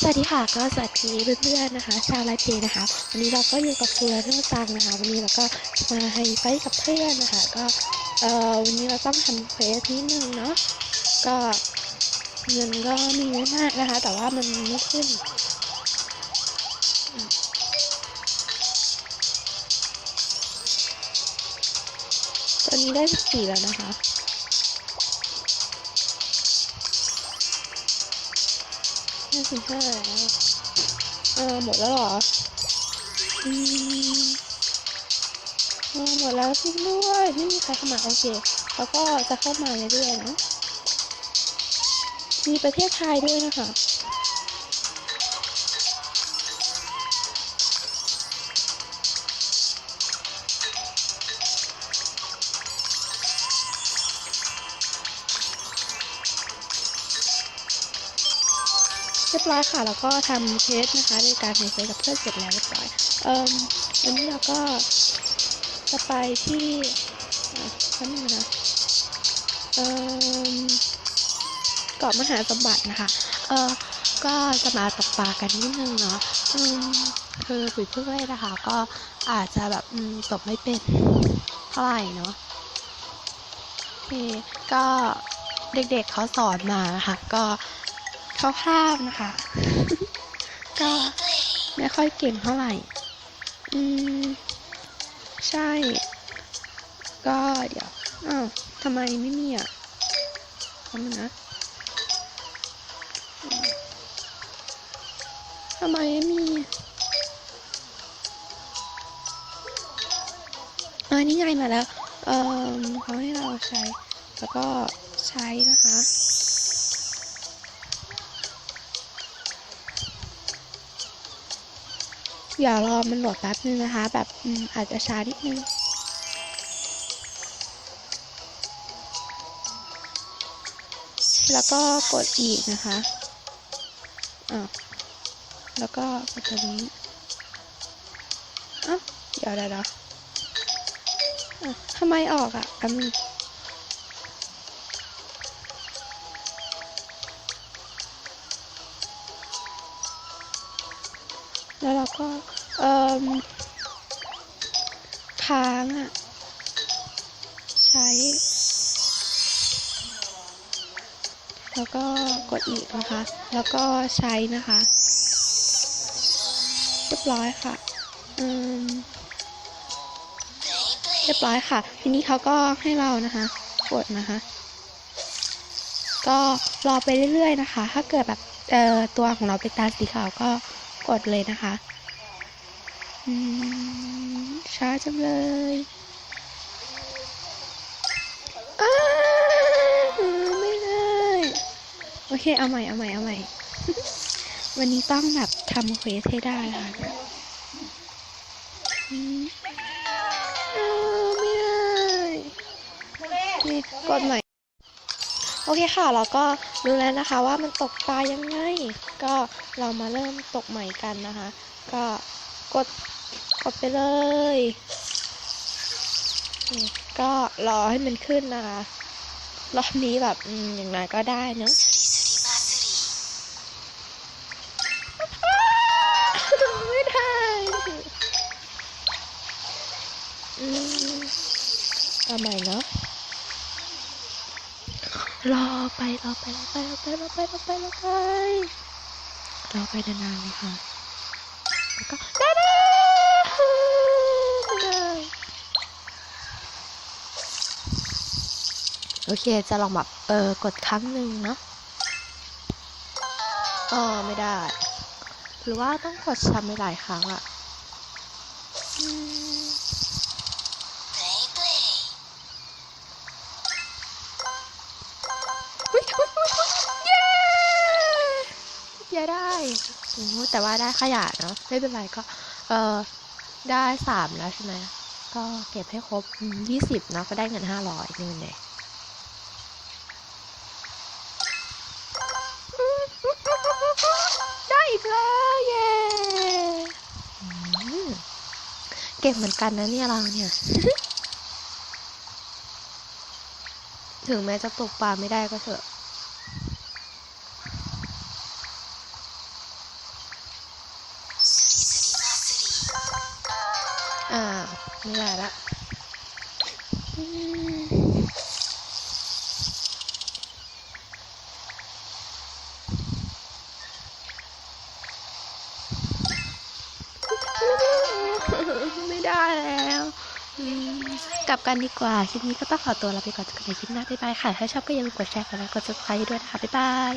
สวัสดีค่ะก็สวัสดีเพื่อนๆนะคะ ชาวไลฟ์เพจนะคะ วันนี้เราก็อยู่กับครูและเรื่องซังนะคะ วันนี้เราก็มาไฮไฟกับเพื่อนนะคะ ก็เอ่อวันนี้เราต้องทำเควสนิดนึงเนาะก็เงินก็มีไม่มากนะคะ แต่ว่ามันไม่ขึ้นตอนนี้ได้สี่แล้วนะคะ ห้าสิบห้าแล้วเออหมดแล้วหรออืมหมดแล้วจริงด้วยไม่มีใครเข้ามาโอเค แล้วก็จะเข้ามาเรื่อยๆนะมีประเทศไทยด้วยนะคะ รียบร้อยค่ะ แล้วก็ทำเทสนะคะในการเทสกับเพื่อนเสร็จแล้วเรียบร้อยเอ่มวันนี้เราก็จะไปที่อะแป๊บนึงนะเอ่มเกาะมหาสมบัตินะคะเออก็จะมาตกปลากันนิดนึงเนาะอืมคือปุ๋ยเพื่อนนะคะ ก็อาจจะแบบอืมตกไม่เป็นเท่าไหร่เนาะโอเคก็เด็กๆเขาสอนมานะคะก็ คร่าวๆนะคะ ก็ไม่ค่อยเก่งเท่าไหร่ อืม ใช่ ก็เดี๋ยว อ้าวทำไมไม่มีอะทำนะทำไมไม่มีเออนี่ไงมาแล้ว เออเขาให้เราใช้ แล้วก็ใช้นะคะ อย่ารอมันโหลดแป๊บนึงนะคะ แบบออาจจะช้านิดนึงแล้วก็กดอีกนะคะ อะ แล้วก็กดตรงนี้อะเดี๋ยวเดี๋ยวเดี๋ยวอะทำไมออกอะอัน แล้วเราก็เอ่มค้างอะ ใช้ แล้วก็กดอีกนะคะ แล้วก็ใช้นะคะเรียบร้อยค่ะอืมเรียบร้อยค่ะ ทีนี้เขาก็ให้เรานะคะ กดนะคะ ก็รอไปเรื่อยๆนะคะ ถ้าเกิดแบบเอ่อตัวของเราเป็นตาสีขาวก็ กดเลยนะคะอืมช้าจังเลยอ้าวไม่ได้ โอเค เอาใหม่ เอาใหม่ เอาใหม่ วันนี้ต้องแบบทำเควสให้ได้ค่ะอืมอ้าวไม่ได้นี่กดใหม่ โอเคค่ะ เราก็รู้แล้วนะคะว่ามันตกปลายังไง ก็เรามาเริ่มตกใหม่กันนะคะ ก็กดกดไปเลยก็รอให้มันขึ้นนะคะ รอบนี้แบบอย่างไรก็ได้เนะไม่ได้อืมเอาใหม่เนาะ รอไปรอไปรอไปรอไปรอไปรอไปรอไปรอไปนานๆเลยค่ะแล้วก็ได้ได้ได้โอเคจะลองแบบเออกดครั้งหนึ่งนาะอ๋อไม่ได้ หรือว่าต้องกดซ้ำไปหลายครั้งอะอื โอ้แต่ว่าได้ขยะเนาะไม่เป็นไรก็ เออได้สามแล้วใช่ไหมก็เก็บให้ครบยี่สิบเนาะก็ได้เงินห้าร้อยนี่เลยได้อีกแล้วเย้เก่งเหมือนกันนะเนี่ยเราเนี่ย ถึงแม้จะตกปลาไม่ได้ก็เถอะ อ่าไม่ได้ละไม่ได้แล้วกลับกันดีกว่า คลิปนี้ก็ต้องขอตัวลาไปก่อนจอกันในคลิปหน้าบ๊ายบายค่ะ ถ้าชอบก็อย่าลืมกดแชร์กดไลค์กด subscribe ด้วยนะคะ บ๊ายบาย